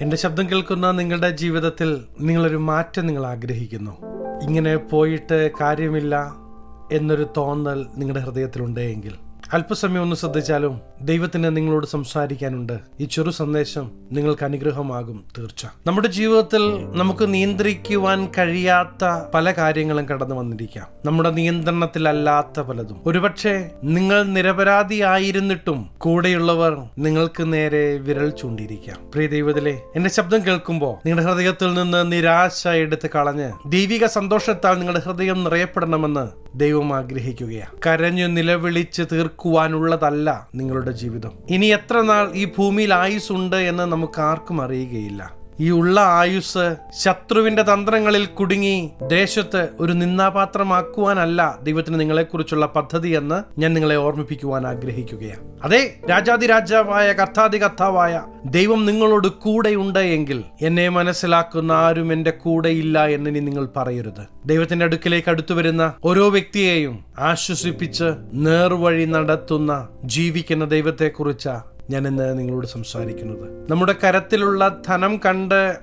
എന്റെ ശബ്ദം കേൾക്കുന്ന നിങ്ങളുടെ ജീവിതത്തിൽ നിങ്ങളൊരു മാറ്റം നിങ്ങൾ ആഗ്രഹിക്കുന്നു. ഇങ്ങനെ പോയിട്ട് കാര്യമില്ല എന്നൊരു തോന്നൽ നിങ്ങളുടെ ഹൃദയത്തിലുണ്ടെങ്കിൽ. അല്പസമയം ഒന്ന് ശ്രദ്ധിച്ചാലും ദൈവത്തിന് നിങ്ങളോട് സംസാരിക്കാനുണ്ട്. ഈ ചെറു സന്ദേശം നിങ്ങൾക്ക് അനുഗ്രഹമാകും തീർച്ച. നമ്മുടെ ജീവിതത്തിൽ നമുക്ക് നിയന്ത്രിക്കുവാൻ കഴിയാത്ത പല കാര്യങ്ങളും കടന്നു വന്നിരിക്കാം. നമ്മുടെ നിയന്ത്രണത്തിലല്ലാത്ത പലതും. ഒരുപക്ഷെ നിങ്ങൾ നിരപരാധിയായിരുന്നിട്ടും കൂടെയുള്ളവർ നിങ്ങൾക്ക് നേരെ വിരൽ ചൂണ്ടിയിരിക്കാം. പ്രിയ ദൈവത്തിലെ എന്റെ ശബ്ദം കേൾക്കുമ്പോൾ നിങ്ങളുടെ ഹൃദയത്തിൽ നിന്ന് നിരാശ എടുത്ത് കളഞ്ഞ് ദൈവിക സന്തോഷത്താൽ നിങ്ങളുടെ ഹൃദയം നിറയപ്പെടണമെന്ന് ദൈവം ആഗ്രഹിക്കുകയാണ് കരഞ്ഞു നിലവിളിച്ച് തീർക്കുവാനുള്ളതല്ല നിങ്ങളുടെ ജീവിതം. ഇനി എത്ര നാൾ ഈ ഭൂമിയിൽ ആയുസ് ഉണ്ട് എന്ന് നമുക്ക് ആർക്കും അറിയുകയില്ല. ഈ ഉള്ള ആയുസ് ശത്രുവിന്റെ തന്ത്രങ്ങളിൽ കുടുങ്ങി ദേശത്ത് ഒരു നിന്നാപാത്രമാക്കുവാനല്ല ദൈവത്തിന് നിങ്ങളെക്കുറിച്ചുള്ള പദ്ധതി എന്ന് ഞാൻ നിങ്ങളെ ഓർമ്മിപ്പിക്കുവാൻ ആഗ്രഹിക്കുകയാണ്. അതെ രാജാതിരാജാവായ കർത്താതി കർത്താവായ ദൈവം നിങ്ങളോട് കൂടെയുണ്ട് എങ്കിൽ എന്നെ മനസ്സിലാക്കുന്ന ആരും എന്റെ കൂടെയില്ല എന്നിനി നിങ്ങൾ പറയരുത്. ദൈവത്തിന്റെ അടുക്കിലേക്ക് അടുത്തു വരുന്ന ഓരോ വ്യക്തിയെയും ആശ്വസിപ്പിച്ച് നേർവഴി നടത്തുന്ന ജീവിക്കുന്ന ദൈവത്തെക്കുറിച്ചാ ഞാൻ ഇന്ന് നിങ്ങളോട് സംസാരിക്കുന്നത്? നമ്മുടെ കരത്തിലുള്ള ധനം കണ്ട്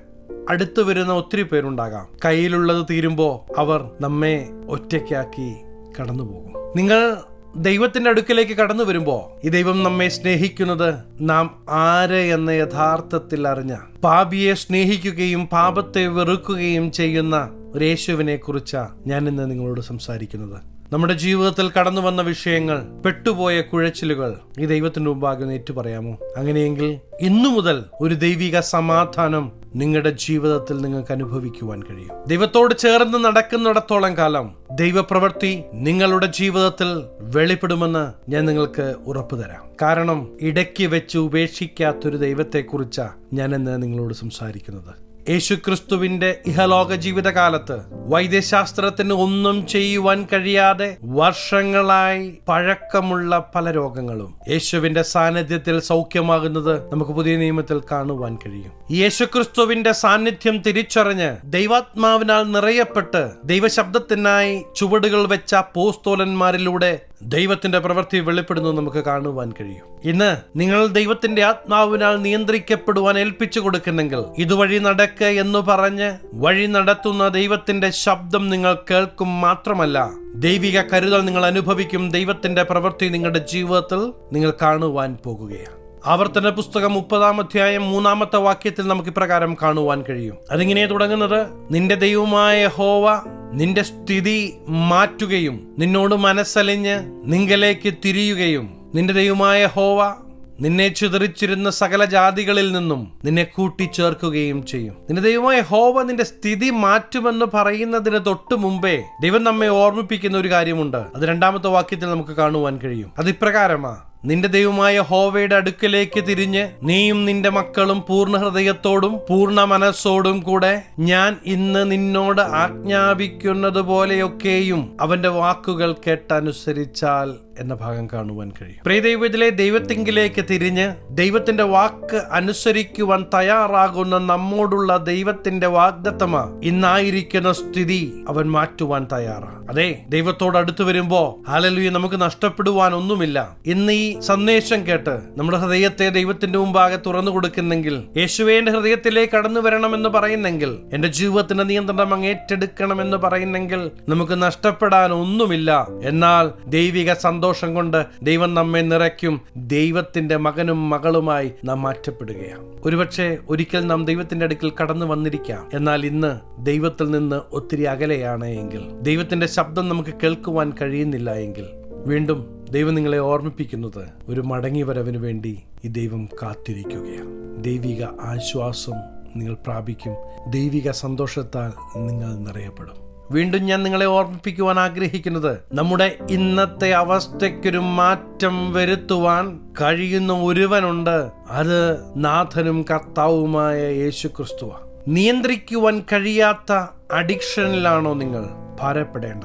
അടുത്തു വരുന്ന ഒത്തിരി പേരുണ്ടാകാം. കയ്യിലുള്ളത് തീരുമ്പോൾ അവർ നമ്മെ ഒറ്റയ്ക്കാക്കി കടന്നു പോകും നിങ്ങൾ ദൈവത്തിന്റെ അടുക്കിലേക്ക് കടന്നു വരുമ്പോൾ ഈ ദൈവം നമ്മെ സ്നേഹിക്കുന്നത് നാം ആര് എന്ന യഥാർത്ഥത്തിൽ അറിഞ്ഞ പാപിയെ സ്നേഹിക്കുകയും പാപത്തെ വെറുക്കുകയും ചെയ്യുന്ന യേശുവിനെ കുറിച്ചാണ് ഞാൻ ഇന്ന് നിങ്ങളോട് സംസാരിക്കുന്നത്. നമ്മുടെ ജീവിതത്തിൽ കടന്നു വന്ന വിഷയങ്ങൾ പെട്ടുപോയ കുഴച്ചിലുകൾ ഈ ദൈവത്തിന്റെ മുമ്പാകെ നേറ്റു പറയാമോ അങ്ങനെയെങ്കിൽ ഇന്നു മുതൽ ഒരു ദൈവിക സമാധാനം നിങ്ങളുടെ ജീവിതത്തിൽ നിങ്ങൾക്ക് അനുഭവിക്കുവാൻ കഴിയും. ദൈവത്തോട് ചേർന്ന് നടക്കുന്നിടത്തോളം കാലം ദൈവപ്രവൃത്തി നിങ്ങളുടെ ജീവിതത്തിൽ വെളിപ്പെടുമെന്ന് ഞാൻ നിങ്ങൾക്ക് ഉറപ്പു തരാം. കാരണം ഇടയ്ക്ക് വെച്ച് ഉപേക്ഷിക്കാത്തൊരു ദൈവത്തെക്കുറിച്ചാണ് ഞാൻ ഇന്ന് നിങ്ങളോട് സംസാരിക്കുന്നത്. യേശുക്രിസ്തുവിന്റെ ഇഹലോക ജീവിതകാലത്ത് വൈദ്യശാസ്ത്രത്തിന് ഒന്നും ചെയ്യുവാൻ കഴിയാതെ വർഷങ്ങളായി പഴക്കമുള്ള പല രോഗങ്ങളും യേശുവിന്റെ സാന്നിധ്യത്തിൽ സൗഖ്യമാകുന്നത് നമുക്ക് പുതിയ നിയമത്തിൽ കാണുവാൻ കഴിയും. യേശുക്രിസ്തുവിന്റെ സാന്നിധ്യം തിരിച്ചറിഞ്ഞ് ദൈവാത്മാവിനാൽ നിറയപ്പെട്ട് ദൈവശബ്ദത്തിനായി ചുവടുകൾ വെച്ച പോസ്തോലന്മാരിലൂടെ ദൈവത്തിന്റെ പ്രവൃത്തി വെളിപ്പെടുന്നത് നമുക്ക് കാണുവാൻ കഴിയും. ഇന്ന് നിങ്ങൾ ദൈവത്തിന്റെ ആത്മാവിനാൽ നിയന്ത്രിക്കപ്പെടുവാൻ ഏൽപ്പിച്ചു കൊടുക്കുന്നെങ്കിൽ ഇതുവഴി നടക്ക് എന്ന് പറഞ്ഞ് വഴി നടത്തുന്ന ദൈവത്തിന്റെ ശബ്ദം നിങ്ങൾ കേൾക്കും മാത്രമല്ല ദൈവിക കരുതൽ നിങ്ങൾ അനുഭവിക്കും ദൈവത്തിന്റെ പ്രവൃത്തി നിങ്ങളുടെ ജീവിതത്തിൽ നിങ്ങൾ കാണുവാൻ പോകുകയാണ്. ആവർത്തന പുസ്തകം മുപ്പതാം അധ്യായം മൂന്നാമത്തെ വാക്യത്തിൽ നമുക്ക് ഇപ്രകാരം കാണുവാൻ കഴിയും. അതിങ്ങനെ തുടങ്ങുന്നത് നിന്റെ ദൈവമായ ഹോവ നിന്റെ സ്ഥിതി മാറ്റുകയും നിന്നോട് മനസ്സലിഞ്ഞ് നിങ്കലേക്ക് തിരിയുകയും നിന്റെ ദൈവമായ ഹോവ നിന്നെ ചിതറിച്ചിരുന്ന സകല ജാതികളിൽ നിന്നും നിന്നെ കൂട്ടിച്ചേർക്കുകയും ചെയ്യും. നിന്റെ ദൈവമായ ഹോവ നിന്റെ സ്ഥിതി മാറ്റുമെന്ന് പറയുന്നതിന് തൊട്ട് മുമ്പേ ദൈവം നമ്മെ ഓർമ്മിപ്പിക്കുന്ന ഒരു കാര്യമുണ്ട്. അത് രണ്ടാമത്തെ വാക്യത്തിൽ നമുക്ക് കാണുവാൻ കഴിയും. അത് ഇപ്രകാരമാ നിന്റെ ദൈവമായ ഹോവയുടെ അടുക്കലേക്ക് തിരിഞ്ഞ് നീയും നിന്റെ മക്കളും പൂർണ ഹൃദയത്തോടും പൂർണ മനസ്സോടും കൂടെ ഞാൻ ഇന്ന് നിന്നോട് ആജ്ഞാപിക്കുന്നത് പോലെയൊക്കെയും അവന്റെ വാക്കുകൾ കേട്ടനുസരിച്ചാൽ എന്ന ഭാഗം കാണുവാൻ കഴിയും. പ്രിയ ദൈവത്തിലെ ദൈവത്തിങ്കിലേക്ക് തിരിഞ്ഞ് ദൈവത്തിന്റെ വാക്ക് അനുസരിക്കുവാൻ തയ്യാറാകുന്ന നമ്മോടുള്ള ദൈവത്തിന്റെ വാഗ്ദത്തമ ഇന്നായിരിക്കുന്ന സ്ഥിതി അവൻ മാറ്റുവാൻ തയ്യാറാണ്. അതെ ദൈവത്തോട് അടുത്തു വരുമ്പോ ഹാലലുയ നമുക്ക് നഷ്ടപ്പെടുവാൻ ഒന്നുമില്ല ഇന്ന് ഈ സന്ദേശം കേട്ട് നമ്മുടെ ഹൃദയത്തെ ദൈവത്തിന്റെ മുമ്പാകെ തുറന്നു കൊടുക്കുന്നെങ്കിൽ യേശുവേ എന്റെ ഹൃദയത്തിലേക്ക് കടന്നു വരണമെന്ന് പറയുന്നെങ്കിൽ എന്റെ ജീവിതത്തിന്റെ നിയന്ത്രണം അങ്ങ് ഏറ്റെടുക്കണമെന്ന് പറയുന്നെങ്കിൽ നമുക്ക് നഷ്ടപ്പെടാൻ ഒന്നുമില്ല. എന്നാൽ ദൈവിക സന്തോഷം കൊണ്ട് ദൈവം നമ്മെ നിറയ്ക്കും. ദൈവത്തിന്റെ മകനും മകളുമായി നാം മാറ്റപ്പെടുകയാണ്. ഒരുപക്ഷെ ഒരിക്കൽ നാം ദൈവത്തിന്റെ അടുക്കൽ കടന്നു വന്നിരിക്കാം. എന്നാൽ ഇന്ന് ദൈവത്തിൽ നിന്ന് ഒത്തിരി അകലെയാണ് എങ്കിൽ ദൈവത്തിന്റെ ശബ്ദം നമുക്ക് കേൾക്കുവാൻ കഴിയുന്നില്ല എങ്കിൽ വീണ്ടും ദൈവം നിങ്ങളെ ഓർമ്മിപ്പിക്കുന്നത് ഒരു മടങ്ങി വരവിന് വേണ്ടി ഈ ദൈവം കാത്തിരിക്കുകയാണ്. ദൈവിക ആശ്വാസം നിങ്ങൾ പ്രാപിക്കും. ദൈവിക സന്തോഷത്താൽ നിങ്ങൾ നിറയപ്പെടും. വീണ്ടും ഞാൻ നിങ്ങളെ ഓർമ്മിപ്പിക്കുവാൻ ആഗ്രഹിക്കുന്നത് നമ്മുടെ ഇന്നത്തെ അവസ്ഥയ്ക്കൊരു മാറ്റം വരുത്തുവാൻ കഴിയുന്ന ഒരുവനുണ്ട്. അത് നാഥനും കർത്താവുമായ യേശു ക്രിസ്തുവ നിയന്ത്രിക്കുവാൻ കഴിയാത്ത അഡിക്ഷനിലാണോ നിങ്ങൾ ഭാരപ്പെടേണ്ട?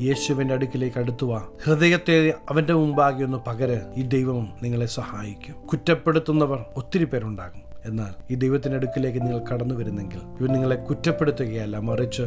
യേശുവിന്റെ അടുക്കിലേക്ക് അടുത്തുക ഹൃദയത്തെ അവന്റെ മുമ്പാകെ ഒന്ന് പകര്. ഈ ദൈവം നിങ്ങളെ സഹായിക്കും. കുറ്റപ്പെടുത്തുന്നവർ ഒത്തിരി പേരുണ്ടാകും. എന്നാൽ ഈ ദൈവത്തിന്റെ അടുക്കിലേക്ക് നിങ്ങൾ കടന്നു വരുന്നെങ്കിൽ ഇവൻ നിങ്ങളെ കുറ്റപ്പെടുത്തുകയല്ല മറിച്ച്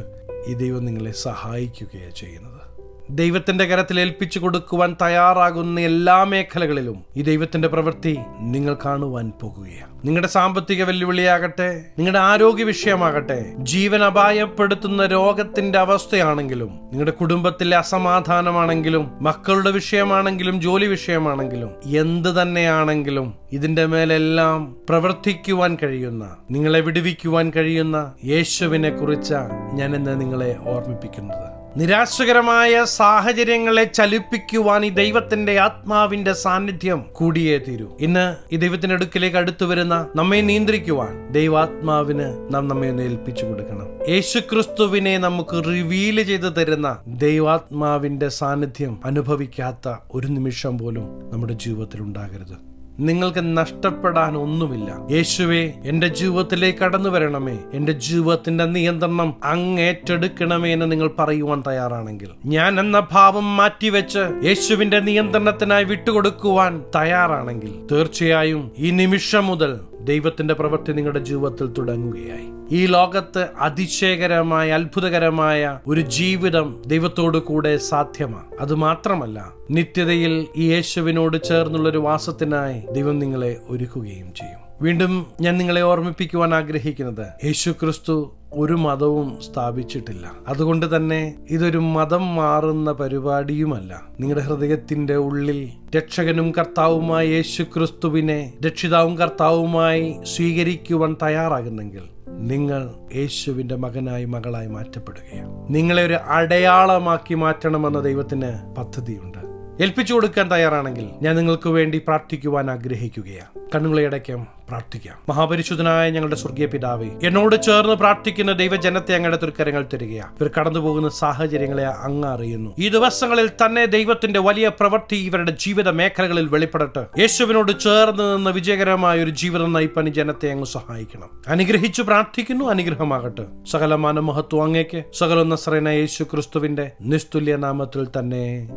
ഈ ദൈവം നിങ്ങളെ സഹായിക്കുകയാണ് ചെയ്യുന്നത്. ദൈവത്തിന്റെ കരത്തിൽ ഏൽപ്പിച്ചു കൊടുക്കുവാൻ തയ്യാറാകുന്ന എല്ലാ മേഖലകളിലും ഈ ദൈവത്തിന്റെ പ്രവൃത്തി നിങ്ങൾ കാണുവാൻ പോകുകയാണ്. നിങ്ങളുടെ സാമ്പത്തിക വെല്ലുവിളിയാകട്ടെ നിങ്ങളുടെ ആരോഗ്യ വിഷയമാകട്ടെ ജീവൻ അപായപ്പെടുത്തുന്ന രോഗത്തിന്റെ അവസ്ഥയാണെങ്കിലും നിങ്ങളുടെ കുടുംബത്തിലെ അസമാധാനമാണെങ്കിലും മക്കളുടെ വിഷയമാണെങ്കിലും ജോലി വിഷയമാണെങ്കിലും എന്ത് തന്നെയാണെങ്കിലും ഇതിന്റെ മേലെല്ലാം പ്രവർത്തിക്കുവാൻ കഴിയുന്ന നിങ്ങളെ വിടുവിക്കുവാൻ കഴിയുന്ന യേശുവിനെ കുറിച്ചാണ് ഞാൻ ഇന്ന് നിങ്ങളെ ഓർമ്മിപ്പിക്കുന്നത്. നിരാശകരമായ സാഹചര്യങ്ങളെ ചലിപ്പിക്കുവാൻ ഈ ദൈവത്തിന്റെ ആത്മാവിന്റെ സാന്നിധ്യം കൂടിയേ തീരൂ. ഇന്ന് ഈ ദൈവത്തിന്റെ അടുക്കിലേക്ക് അടുത്തു വരുന്ന നമ്മെ നിയന്ത്രിക്കുവാൻ ദൈവാത്മാവിന് നാം നമ്മെ ഒന്ന് ഏൽപ്പിച്ചു കൊടുക്കണം. യേശുക്രിസ്തുവിനെ നമുക്ക് റിവീൽ ചെയ്തു തരുന്ന ദൈവാത്മാവിന്റെ സാന്നിധ്യം അനുഭവിക്കാത്ത ഒരു നിമിഷം പോലും നമ്മുടെ ജീവിതത്തിൽ ഉണ്ടാകരുത്. നിങ്ങൾക്ക് നഷ്ടപ്പെടാൻ ഒന്നുമില്ല. യേശുവെ എന്റെ ജീവിതത്തിലേക്ക് കടന്നു വരണമേ. എന്റെ ജീവിതത്തിന്റെ നിയന്ത്രണം അങ്ങേറ്റെടുക്കണമേ എന്ന് നിങ്ങൾ പറയുവാൻ തയ്യാറാണെങ്കിൽ. ഞാൻ എന്ന ഭാവം മാറ്റിവെച്ച് യേശുവിന്റെ നിയന്ത്രണത്തിനായി വിട്ടുകൊടുക്കുവാൻ തയ്യാറാണെങ്കിൽ തീർച്ചയായും ഈ നിമിഷം മുതൽ ദൈവത്തിന്റെ പ്രവൃത്തി നിങ്ങളുടെ ജീവിതത്തിൽ തുടങ്ങുകയായി. ഈ ലോകത്ത് അതിശയകരമായ അത്ഭുതകരമായ ഒരു ജീവിതം ദൈവത്തോട് കൂടെ സാധ്യമാണ്. അത് മാത്രമല്ല നിത്യതയിൽ ഈ യേശുവിനോട് ചേർന്നുള്ളൊരു വാസത്തിനായി ദൈവം നിങ്ങളെ ഒരുക്കുകയും ചെയ്യും. വീണ്ടും ഞാൻ നിങ്ങളെ ഓർമ്മിപ്പിക്കുവാൻ ആഗ്രഹിക്കുന്നത്. യേശു ക്രിസ്തു ഒരു മതവും സ്ഥാപിച്ചിട്ടില്ല. അതുകൊണ്ട് തന്നെ ഇതൊരു മതം മാറുന്ന പരിപാടിയുമല്ല. നിങ്ങളുടെ ഹൃദയത്തിന്റെ ഉള്ളിൽ രക്ഷകനും കർത്താവുമായ യേശു ക്രിസ്തുവിനെ രക്ഷിതാവും കർത്താവുമായി സ്വീകരിക്കുവാൻ തയ്യാറാകുന്നെങ്കിൽ നിങ്ങൾ യേശുവിന്റെ മകനായി മകളായി മാറ്റപ്പെടുകയാണ് നിങ്ങളെ ഒരു അടയാളമാക്കി മാറ്റണമെന്ന ദൈവത്തിന് പദ്ധതിയുണ്ട്. ഏൽപ്പിച്ചു കൊടുക്കാൻ തയ്യാറാണെങ്കിൽ ഞാൻ നിങ്ങൾക്ക് വേണ്ടി പ്രാർത്ഥിക്കുവാൻ ആഗ്രഹിക്കുകയാണ്. കണ്ണുകളെ അടയ്ക്കാം. പ്രാർത്ഥിക്കാം. മഹാപരിശുദ്ധനായ ഞങ്ങളുടെ സ്വർഗീയ പിതാവേ എന്നോട് ചേർന്ന് പ്രാർത്ഥിക്കുന്ന ദൈവജനത്തെ അങ്ങയുടെ തുരുക്കരങ്ങൾ തരികയാണ് ഇവർ കടന്നു പോകുന്ന സാഹചര്യങ്ങളെ അങ്ങ് അറിയുന്നു. ഈ ദിവസങ്ങളിൽ തന്നെ ദൈവത്തിന്റെ വലിയ പ്രവൃത്തി ഇവരുടെ ജീവിത മേഖലകളിൽ വെളിപ്പെടട്ടെ. യേശുവിനോട് ചേർന്ന് നിന്ന് വിജയകരമായ ഒരു ജീവിതം നയിപ്പനി ജനത്തെ അങ്ങ് സഹായിക്കണം. അനുഗ്രഹിച്ചു പ്രാർത്ഥിക്കുന്നു അനുഗ്രഹമാകട്ടെ. സകലമാന മഹത്വം അങ്ങേക്ക് സകല നസ്രന യേശു ക്രിസ്തുവിന്റെ നിസ്തുല്യ നാമത്തിൽ തന്നെ.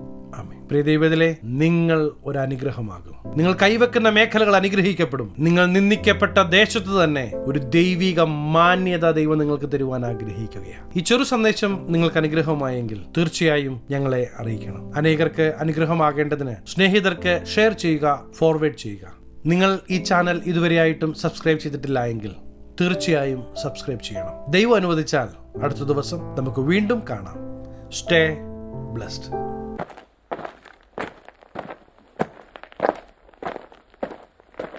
പ്രിയ ദൈവത്തിലെ നിങ്ങൾ ഒരു അനുഗ്രഹമാകും. നിങ്ങൾ കൈവെക്കുന്ന മേഖലകൾ അനുഗ്രഹിക്കപ്പെടും. നിങ്ങൾ നിന്ദിക്കപ്പെട്ട ദേശത്ത് തന്നെ ഒരു ദൈവിക മാന്യത ദൈവം നിങ്ങൾക്ക് തരുവാൻ ആഗ്രഹിക്കുകയാണ്. ഈ ചെറു സന്ദേശം നിങ്ങൾക്ക് അനുഗ്രഹമായെങ്കിൽ തീർച്ചയായും ഞങ്ങളെ അറിയിക്കണം. അനേകർക്ക് അനുഗ്രഹമാകേണ്ടതിന് സ്നേഹിതർക്ക് ഷെയർ ചെയ്യുക ഫോർവേഡ് ചെയ്യുക. നിങ്ങൾ ഈ ചാനൽ ഇതുവരെയായിട്ടും സബ്സ്ക്രൈബ് ചെയ്തിട്ടില്ല എങ്കിൽ തീർച്ചയായും സബ്സ്ക്രൈബ് ചെയ്യണം. ദൈവം അനുവദിച്ചാൽ അടുത്ത ദിവസം നമുക്ക് വീണ്ടും കാണാം. Stay blessed